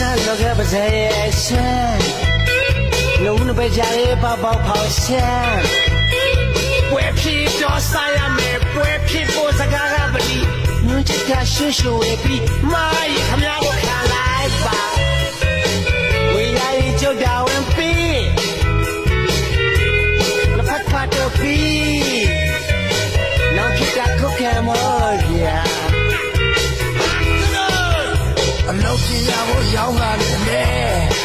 လောကပဇေရဲ့ရှမ်းလုံးနပဲကြရဲပေါပေါဖောက်ရှမ်းပွဲဖြစ်တော့ဆိုင်ရမယ်ပွဲဖြစ်ဖို့စကားကပလီညွန်ချစ်ကရှွှွှွေပြီးမိုင်းခမရကိုခံလိုက်ပါဝေးရည်ကြုတ်တာဝင်ပြီးလက်ဖက်ဖတ်တော့ပြီး အလုပ်ကြည့်ရဖို့ရောင်းလာတယ်လေပွဲစမ်းများ